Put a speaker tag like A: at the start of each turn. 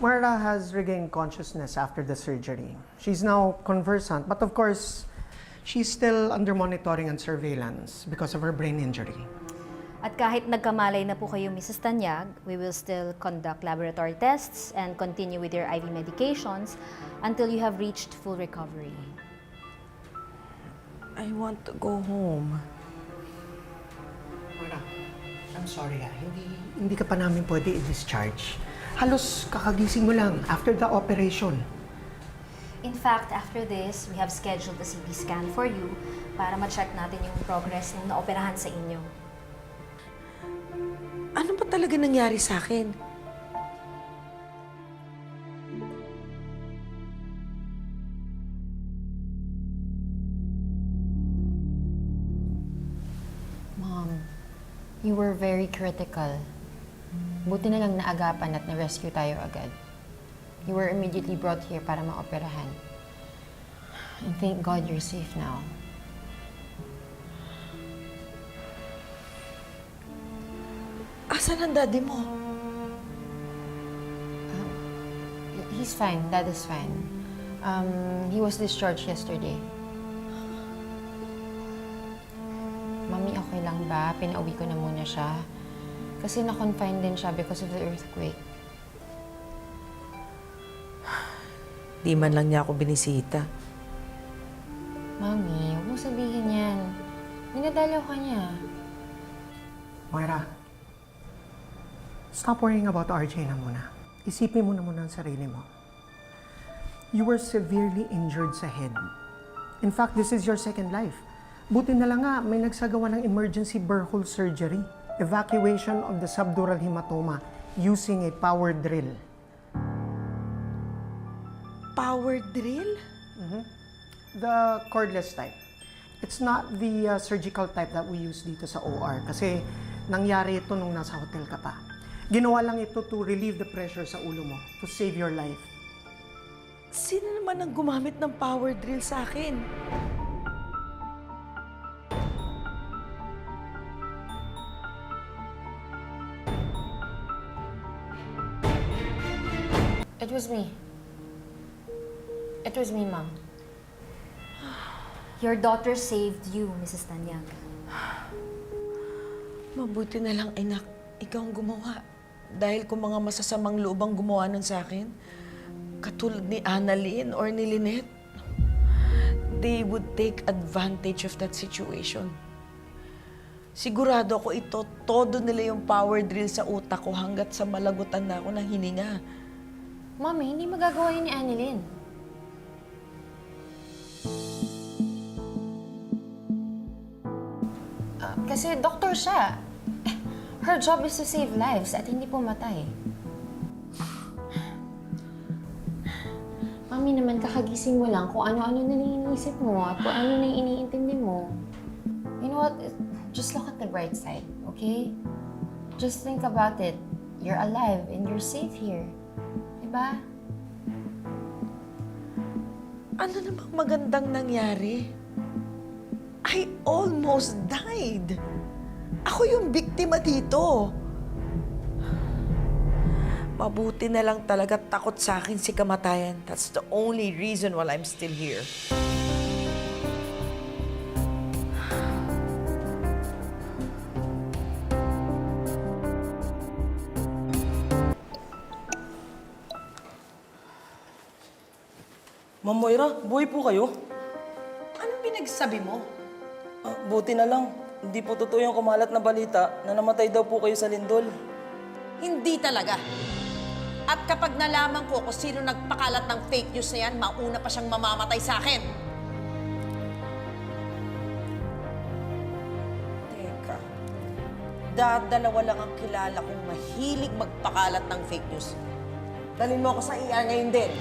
A: Moira has regained consciousness after the surgery. She's now conversant, but of course, she's still under monitoring and surveillance because of her brain injury.
B: At kahit nagkamalay na po kayo, Mrs. Tanyag, we will still conduct laboratory tests and continue with your IV medications until you have reached full recovery.
C: I want to go home.
A: Moira, I'm sorry ah. Hindi, hindi ka pa namin pwede i-discharge. Halos kakagising mo lang after the operation.
B: In fact, after this, we have scheduled a CT scan for you para ma-check natin yung progress ng naoperahan sa inyo.
C: Ano ba talaga nangyari sa akin?
D: Mom, you were very critical. Buti na lang naagapan at na-rescue tayo agad. You were immediately brought here para maoperahan. And thank God you're safe now.
C: Asan ang daddy mo?
D: He's fine. Dad is fine. Um, he was discharged yesterday. Mami, okay lang ba? Pinauwi ko na muna siya. Kasi na-confine din siya because of the earthquake.
C: Di man lang niya ako binisita.
D: Mami, huwag mo sabihin yan. Minadalaw ka niya.
A: Moira, stop worrying about RJ na muna. Isipin mo na muna ang sarili mo. You were severely injured sa head. In fact, this is your second life. Buti na lang nga, may nagsagawa ng emergency burhole surgery. Evacuation of the subdural hematoma using a power drill.
C: Power drill?
A: The cordless type. It's not the uh, surgical type that we use dito sa OR kasi nangyari ito nung nasa hotel ka pa. Ginawa lang ito to relieve the pressure sa ulo mo, to save your life.
C: Sino naman ang gumamit ng power drill sa akin?
D: It was me. It was me, Mom.
B: Your daughter saved you, Mrs. Tanyag.
C: Mabuti na lang, anak. Ikaw ang gumawa. Dahil kung mga masasamang loob ang gumawa nun sa akin, katulad ni Annalyn or ni Lynette, they would take advantage of that situation. Sigurado ako ito, todo nila yung power drill sa utak ko hanggat sa malagutan na ako ng hininga.
D: Mami, hindi magagawa yun ni Annalyn. Ah, kasi doktor siya. Her job is to save lives at hindi pumatay. Mami naman, kakagising mo lang kung ano-ano na iniisip mo at kung ano na iniintindi mo. You know what? Just look at the bright side, okay? Just think about it. You're alive and you're safe here. Diba?
C: Ano namang magandang nangyari? I almost died. Ako yung biktima dito. Mabuti na lang talaga takot sa akin si kamatayan. That's the only reason why I'm still here.
E: Ma'am Moira, buhay po kayo?
F: Anong pinagsabi mo?
E: Ah, buti na lang. Hindi po totoo yung kumalat na balita na namatay daw po kayo sa lindol.
F: Hindi talaga. At kapag nalaman ko kung sino nagpakalat ng fake news na yan, mauna pa siyang mamamatay sa akin. Teka. Dadalawa lang ang kilala kong mahilig magpakalat ng fake news. Dalhin mo ako sa ER ngayon din.